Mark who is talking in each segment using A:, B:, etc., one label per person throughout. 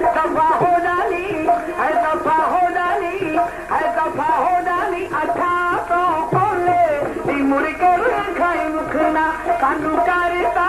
A: सफ़ाफ़ा दफ़ा हो अथा मुर करे सू कारिता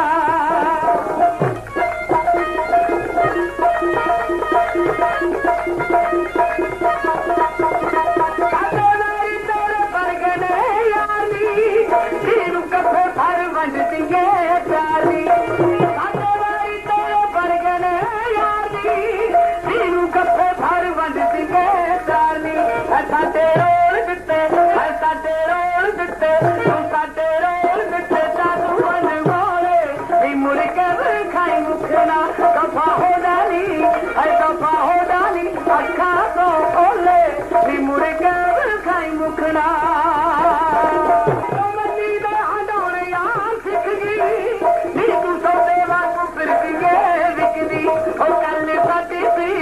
A: مکھنا بنی دا ہاڑاں یار سکھ گئی پھر تو سوندے واروں تیرے ویکنی او کلے سٹی سی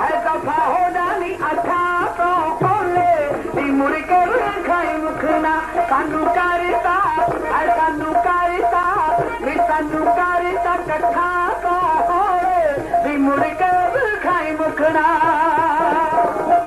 A: هڪ پا هو ڏاني اٿا سُ پُوله ٽيمور کي